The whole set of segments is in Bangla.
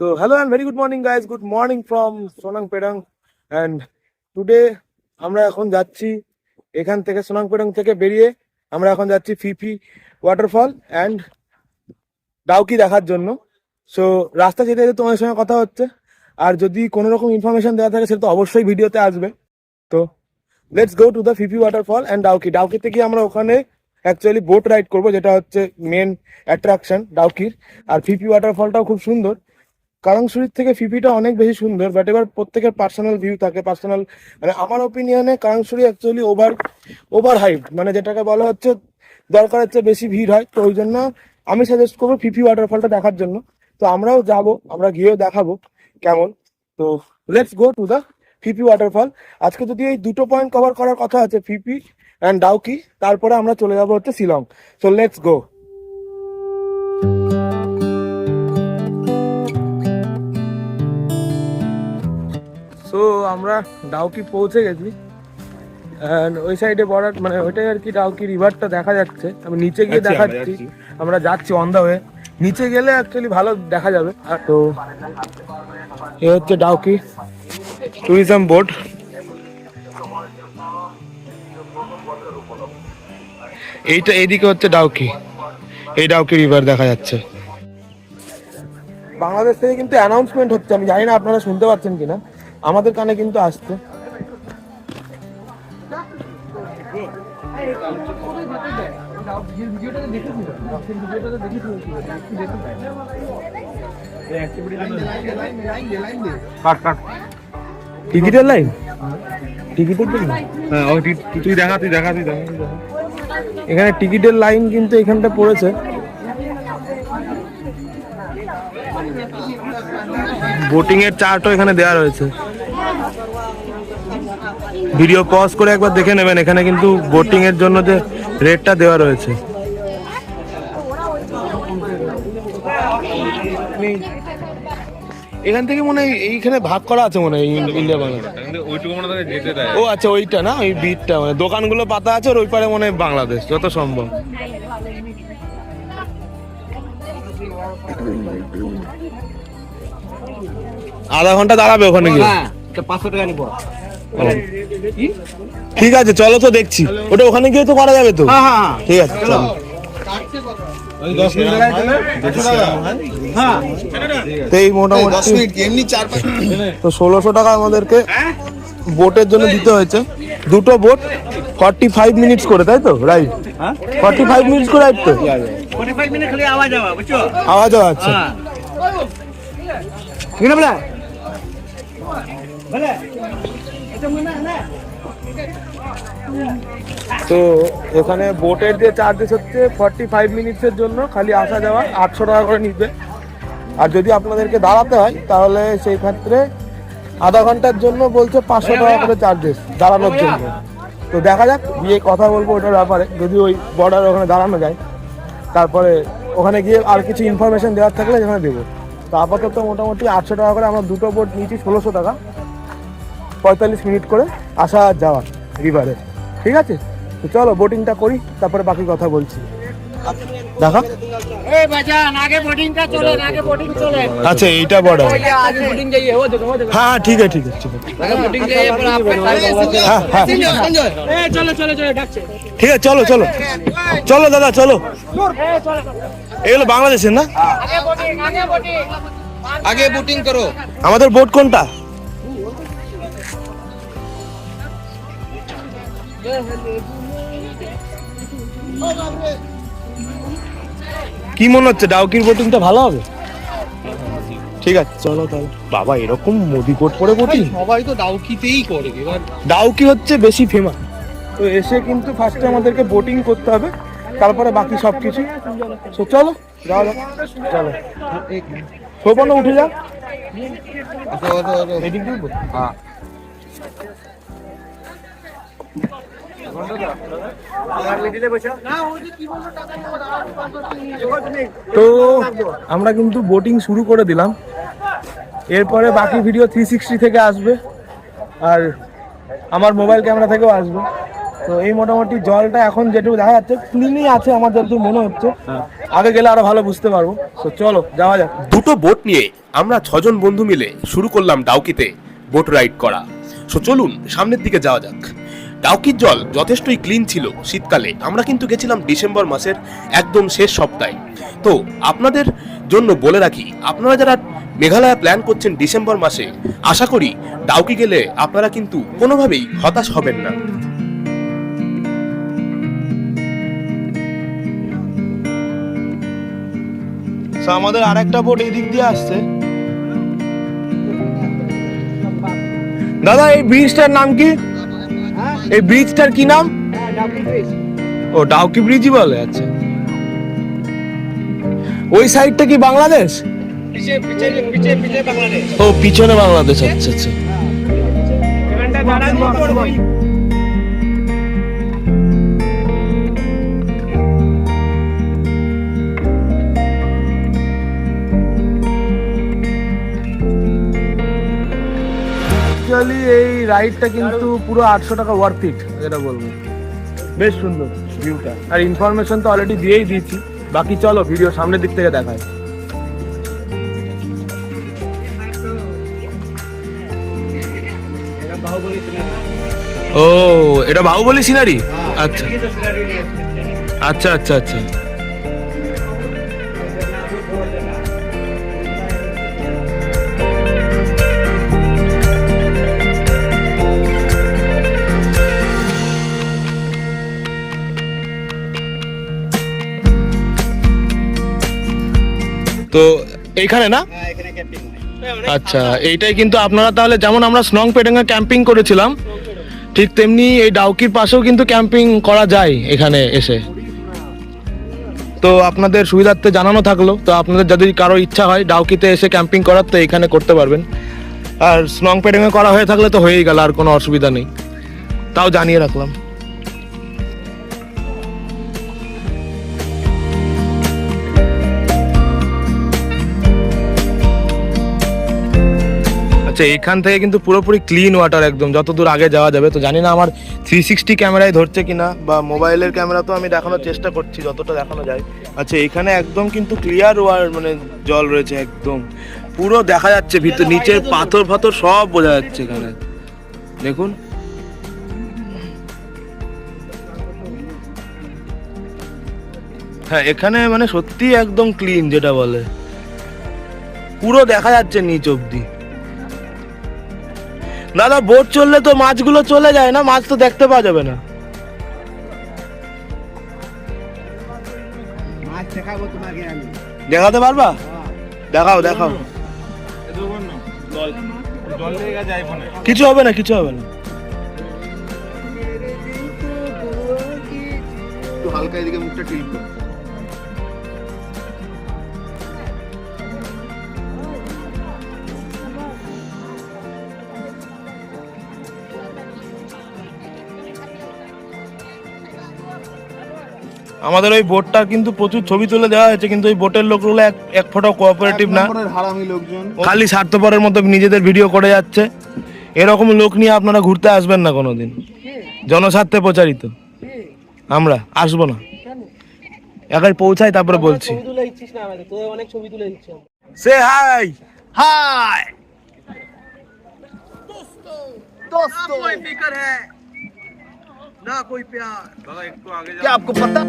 So, hello and very good morning, guys. Good morning from Sonang Pedang. And today আমরা এখন যাচ্ছি এখান থেকে সোনাং পেডং থেকে বেরিয়ে আমরা এখন যাচ্ছি ফিফি ওয়াটারফল অ্যান্ড ডাউকি দেখার জন্য। সো রাস্তা যেতে যেতে তোমাদের সঙ্গে কথা হচ্ছে। আর যদি কোনো রকম ইনফরমেশন দেওয়া থাকে সেটা তো অবশ্যই ভিডিওতে আসবে। তো let's go to the Phe Phe waterfall and Dawki ডাউকিতে গিয়ে আমরা ওখানে অ্যাকচুয়ালি বোট রাইড করব যেটা হচ্ছে মেন অ্যাট্রাকশন ডাউকির আর ফিফি ওয়াটারফলটাও খুব সুন্দর। কারাংশুরির থেকে ফিফিটা অনেক বেশি সুন্দর বাট এবার প্রত্যেকের পার্সোনাল ভিউ থাকে পার্সোনাল মানে আমার ওপিনিয়নে Krang Shuri actually over over hype মানে যেটাকে বলা হচ্ছে দরকারের চেয়ে বেশি ভিড় হয়, তো ওই জন্য আমি সাজেস্ট করব ফিফি ওয়াটারফলটা দেখার জন্য। তো আমরাও যাব, আমরা গিয়েও দেখাবো কেমন। তো let's go to the Phe Phe waterfall আজকে যদি এই দুটো পয়েন্ট কভার করার কথা আছে ফিপি অ্যান্ড ডাউকি, তারপরে আমরা চলে যাব হচ্ছে শিলং। সো লেটস গো আমরা ডাউকি পৌঁছে গেছি। ওই সাইডে বর্ডার মানে ওইটাই আর কি ডাউকি রিভারটা দেখা যাচ্ছে। আমি নিচে গিয়ে আচ্ছা, দেখাচ্ছি। যাচ্ছি। আমরা যাচ্ছি অন দা ওয়ে নিচে গেলে অ্যাকচুয়ালি ভালো দেখা যাবে। আর তো এ হচ্ছে ডাউকি ট্যুরিজম বোর্ড এইটা এদিকে হচ্ছে ডাউকি। এই ডাউকি রিভার দেখা যাচ্ছে। বাংলাদেশ থেকে কিন্তু অ্যানাউন্সমেন্ট হচ্ছে। আমি জানি না আপনারা শুনতে পাচ্ছেন কিনা। আমাদের কানে কিন্তু আসছে। কাট টিকিটের লাইন? টিকিটের হ্যাঁ ওই তুই- তুই দেখা তুই দেখা তুই দেখা তুই দেখা। এখানে টিকিটের লাইন কিন্তু এখানটা পড়েছে। বোটিং এর চার্টও এখানে দেওয়া রয়েছে। ভিডিও পজ করে একবার দেখে নেবেন। এখানে কিন্তু বোটিং এর জন্য যে রেটটা দেওয়া রয়েছে। এখান থেকে মনে হয় এইখানে ভাগ করা আছে মনে হয় ইন- ইন্ডিয়া বাংলা কিন্তু ওইটুকু মনে হয় যেতে দেয় ও আচ্ছা ওইটা না? ওই বিটটা মানে দোকানগুলো পাতা আছে আর ওই পারে মনে হয় বাংলাদেশ যত সম্ভব। আধা ঘণ্টা দাঁড়াবে ওখানে গিয়ে। পাঁচশো টাকা নিবো। ঠিক আছে চলো তো দেখছি। ওটা ওখানে গিয়ে তো করা যাবে তো? হ্যাঁ হ্যাঁ ঠিক আছে চলো। হ্যাঁ তো এই মোটামুটি তো ষোলোশো টাকা আমাদেরকে বোটের জন্য দিতে হয়েছে। দুটো বোট ফর্টি ফাইভ মিনিটস করে তাই তো? রাইট হ্যাঁ। ফর্টি ফাইভ মিনিটস করে রাইট তো? আওয়াজ হ্যাঁ। ঠিক না তো এখানে বোটের যে চার্জেস হচ্ছে ফর্টি ফাইভ মিনিটসের জন্য, খালি আসা যাওয়া আটশো টাকা করে নিবে। আর যদি আপনাদেরকে দাঁড়াতে হয়, তাহলে সেই ক্ষেত্রে আধা ঘণ্টার জন্য বলছে পাঁচশো টাকা করে চার্জেস দাঁড়ানোর জন্য। তো দেখা যাক, গিয়ে কথা বলব ওটার ব্যাপারে। যদি ওই বর্ডার ওখানে দাঁড়ানো যায়, তারপরে ওখানে গিয়ে আর কিছু ইনফরমেশন দেওয়ার থাকলে সেখানে দেবো। তো আপাতত মোটামুটি আটশো টাকা করে আমরা দুটো বোট নিয়েছি, ষোলোশো টাকা। পঁয়তাল্লিশ মিনিট করে আসা যাওয়া রিভারে ঠিক আছে? তো চলো বোটিংটা করি তারপরে বাকি কথা বলছি। আচ্ছা বড়। হ্যাঁ ঠিক আছে ঠিক আছে ঠিক আছে। হ্যাঁ, হ্যাঁ, হ্যাঁ, চলো চলো চলো দাদা চলো। এগুলো বাংলাদেশের না? আগে বোটিং করো। আমাদের বোট কোনটা? কি মনে হচ্ছে ডাউকির বোটিংটা ভালো হবে? ঠিক আছে চলো তাহলে। বাবা এরকম মোদি কোট পরে বোটিং? সবাই তো ডাউকিতেই করে এবার ডাউকি হচ্ছে বেশি ফেমাস তো এসে কিন্তু ফার্স্টে আমাদেরকে বোটিং করতে হবে তারপরে বাকি সব কিছু তো চলো যাওয়া যাক। চলো। সোপানো উঠে যাও এদিক দিয়ে উঠবো? তো আমরা কিন্তু বোটিং শুরু করে দিলাম। এরপরে বাকি ভিডিও থ্রি সিক্সটি থেকে আসবে। আর আমার মোবাইল ক্যামেরা থেকেও আসবে। তো এই মোটামুটি জলটা এখন যেটুকু দেখা যাচ্ছে ক্লিনই আছে আমার যতদূর মনে হচ্ছে। আগে গেলে আরও ভালো বুঝতে পারব। তো চলো, যাওয়া যাক। দুটো বোট নিয়ে আমরা ছজন বন্ধু মিলে শুরু করলাম ডাউকিতে বোট রাইড করা। সো চলুন, সামনের দিকে যাওয়া যাক। ডাউকির জল? যথেষ্টই ক্লিন ছিল শীতকালে। আমরা কিন্তু গেছিলাম ডিসেম্বর মাসের একদম শেষ সপ্তাহে। তো আপনাদের জন্য বলে রাখি, আপনারা যারা মেঘালয় প্ল্যান করছেন ডিসেম্বর মাসে, আশা করি ডাউকি গেলে আপনারা কিন্তু কোনোভাবেই হতাশ হবেন না। আমাদের আরেকটা বোট এই দিক দিয়ে আসছে। দাদা, এই ব্রিজটার নাম কি? এই ব্রিজটার কি নাম? ও ডাউকি ব্রিজই বলে আচ্ছা। ওই সাইডটা কি বাংলাদেশ? ও পিছনে বাংলাদেশ আচ্ছা আচ্ছা। রাইডটা কিন্তু পুরো আটশো টাকা ওয়ার্থ ইট যেটা বলব। বেশ সুন্দর ভিউটা আর ইনফরমেশন তো অলরেডি দিয়েই দিয়েছি। বাকি চলো ভিডিও সামনের দিক থেকে দেখায় ও, এটা বাহুবলী সিনারি আচ্ছা। আচ্ছা আচ্ছা আচ্ছা। তো এইখানে না? আচ্ছা এইটাই কিন্তু আপনারা তাহলে যেমন আমরা স্নং পেডেঙ্গা ক্যাম্পিং করেছিলাম, ঠিক তেমনি এই ডাউকির পাশেও কিন্তু ক্যাম্পিং করা যায় এখানে এসে। তো আপনাদের সুবিধার্থে জানানো থাকল, তো আপনাদের যদি কারও ইচ্ছা হয় ডাউকিতে এসে ক্যাম্পিং করার, তো এখানে করতে পারবেন। আর স্নং পেডেঙ্গা করা হয়ে থাকলে তো হয়েই গেল, আর কোনো অসুবিধা নেই। তাও জানিয়ে রাখলাম। আচ্ছা এখান থেকে কিন্তু পুরোপুরি ক্লিন ওয়াটার একদম যত দূর আগে যাওয়া যাবে। তো জানি না আমার থ্রি সিক্সটি ক্যামেরায় ধরছে কিনা, বা মোবাইলের ক্যামেরা তো আমি দেখানোর চেষ্টা করছি, যতটা দেখানো যায়। আচ্ছা এখানে একদম কিন্তু ক্লিয়ার ওয়ার মানে জল রয়েছে একদম। পুরো দেখা যাচ্ছে ভিতর, নিচের পাথর ফাথর সব বোঝা যাচ্ছে এখানে। দেখুন। হ্যাঁ এখানে মানে সত্যি একদম ক্লিন যেটা বলে। পুরো দেখা যাচ্ছে নিচ অব্দি দাদা বোট চললে তো মাছগুলো চলে যায় না মাছ তো দেখতে পাওয়া যাবে না। দেখাতে পারবা? দেখাও দেখাও। কিছু হবে না কিছু হবে না। হালকা এদিকে মুখটা টিল্ট আমাদের ওই বোটটা কিন্তু প্রচুর ছবি তুলে দেওয়া হয়েছে কিন্তু ওই বোটের লোকগুলো এক এক ফটো কোঅপারেটিভ না হারামি লোকজন খালি স্বার্থপরের মতো নিজেদের ভিডিও করে যাচ্ছে এরকম লোক নিয়ে আপনারা ঘুরতে আসবেন না কোনোদিন জনস্বার্থে প্রচারিত আমরা আসবো না একাই পৌঁছাই তারপরে বলছি তুলে দিচ্ছিস না আমাদের তোর অনেক ছবি তুলে দিচ্ছি সে হাই হাই कोई फिक्र है ना कोई प्यार क्या आपको पता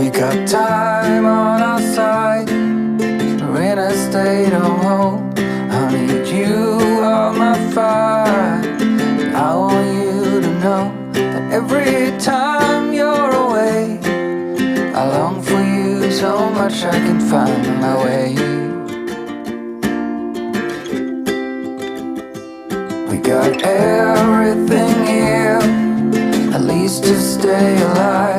We got time on our side. We're in a state of hope. I need you on my fire. I want you to know that every time you're away, I long for you so much I can find my way. We got everything here, at least to stay alive.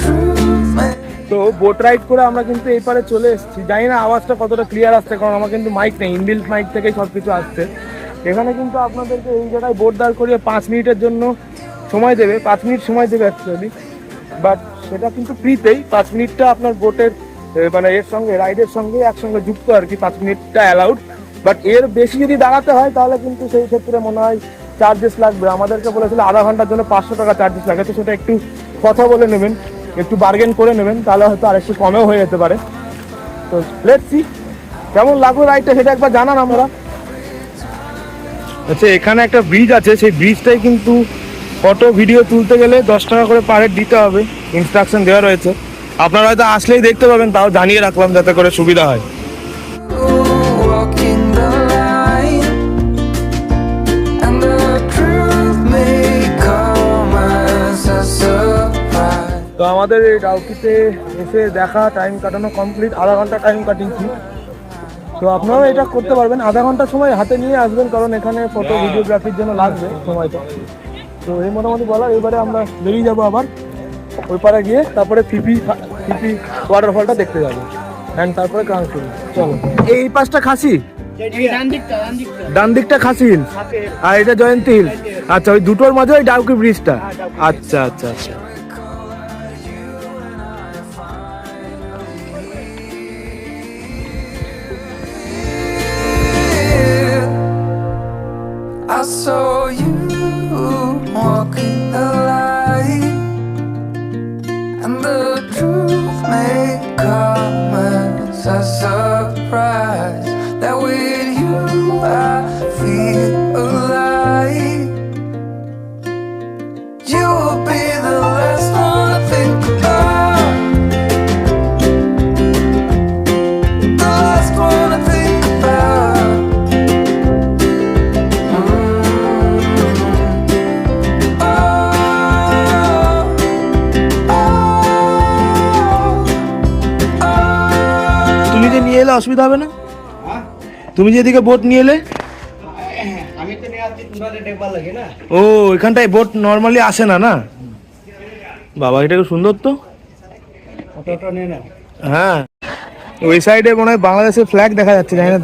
Truth boat ride করে আমরা কিন্তু এই চলে এসেছি। জানি না আওয়াজটা কতটা ক্লিয়ার আসছে, কারণ আমার কিন্তু মাইক নেই ইনবিল্ট মাইক থেকেই সব কিছু আসছে। এখানে কিন্তু আপনাদেরকে এই জায়গায় বোট দাঁড় করিয়ে পাঁচ মিনিটের জন্য সময় দেবে, পাঁচ মিনিট সময় দেবে অ্যাকচুয়ালি বাট সেটা কিন্তু ফ্রিতেই পাঁচ মিনিটটা আপনার বোটের মানে এর সঙ্গে রাইডের সঙ্গে একসঙ্গে যুক্ত আর কি, পাঁচ মিনিটটা অ্যালাউড বাট এর বেশি যদি দাঁড়াতে হয়, তাহলে কিন্তু সেই ক্ষেত্রে মনে হয় চার্জেস লাগবে। আমাদেরকে বলেছিল আধা ঘণ্টার জন্য পাঁচশো টাকা চার্জেস লাগে। তো সেটা একটু কথা বলে নেবেন, একটু বার্গেন করে নেবেন, তাহলে হয়তো আর একটু কমেও হয়ে যেতে পারে। তো লেটস কেমন লাগল রাইডটা সেটা একবার জানান আমরা আচ্ছা এখানে একটা ব্রিজ আছে। সেই ব্রিজটাই কিন্তু ফটো ভিডিও তুলতে গেলে দশ টাকা করে পার হেড দিতে হবে। ইনস্ট্রাকশন দেওয়া রয়েছে। আপনারা হয়তো আসলেই দেখতে পাবেন, তাও জানিয়ে রাখলাম যাতে করে সুবিধা হয়. তো আমাদের এই ডাউকিতে এসে দেখা টাইম কাটানো কমপ্লিট আধা ঘণ্টা টাইম কাটিয়েছি তো আপনারাও এটা করতে পারবেন। আধা ঘণ্টা সময় হাতে নিয়ে আসবেন, কারণ এখানে ফটো ভিডিওগ্রাফির জন্য লাগবে সময়টা। তো এই মোটামুটি বলা এবারে আমরা বেরিয়ে যাব আবার। ওই পাড়ে গিয়ে তারপরে ফিপি ফিপি ওয়াটারফলটা দেখতে যাব। অ্যান্ড তারপরে কানসুন চলো। এই পাশটা খাসি? ডান দিকটা খাসি? হিল আর এটা জয়ন্তী হিল আচ্ছা ওই দুটোর মাঝে ওই ডাউকি ব্রিজটা। আচ্ছা আচ্ছা আচ্ছা। নিয়ে এলে অসুবিধা হবে না? তুমি যে এদিকে বোট নিয়ে এলে? ও এখানটায় বোট নর্মালি আসে না না? বাবা এটা সুন্দর তো। হ্যাঁ। ওই সাইডে মনে হয় বাংলাদেশের ফ্ল্যাগ দেখা যাচ্ছে জানি না।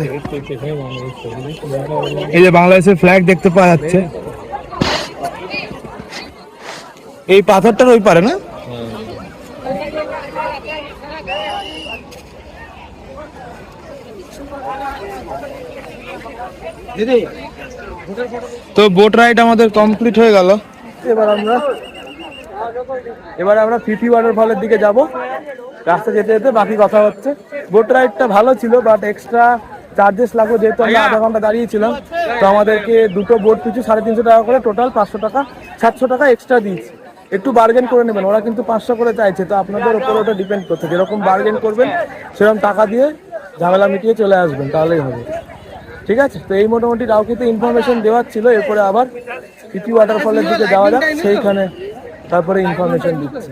এই যে বাংলাদেশের ফ্ল্যাগ দেখতে পাওয়া যাচ্ছে। এই পাথরটার ওই পারে না? তো বোট রাইড আমাদের কমপ্লিট হয়ে গেল। এবার আমরা এবার আমরা ফিফি ওয়াটারফলের দিকে যাব। রাস্তা যেতে যেতে বাকি কথা হচ্ছে। বোট রাইডটা ভালো ছিল বাট এক্সট্রা চার্জেস লাগবে যেহেতু আমরা আধা ঘণ্টা দাঁড়িয়েছিলাম। তো আমাদেরকে দুটো বোট পিছু সাড়ে তিনশো টাকা করে টোটাল পাঁচশো টাকা সাতশো টাকা এক্সট্রা দিয়েছি। একটু বার্গেন করে নেবেন ওরা কিন্তু পাঁচশো করে চাইছে তো আপনাদের উপর ওটা ডিপেন্ড করছে। যেরকম বার্গেন করবেন সেরকম টাকা দিয়ে ঝামেলা মিটিয়ে চলে আসবেন তাহলেই হবে। ঠিক আছে? তো এই মোটামুটি রাউকিতে ইনফরমেশন দেওয়ার ছিল, এরপরে আবার পিপি ওয়াটারফলের দিকে যাওয়া যাক, সেইখানে তারপরে ইনফরমেশন দিচ্ছে।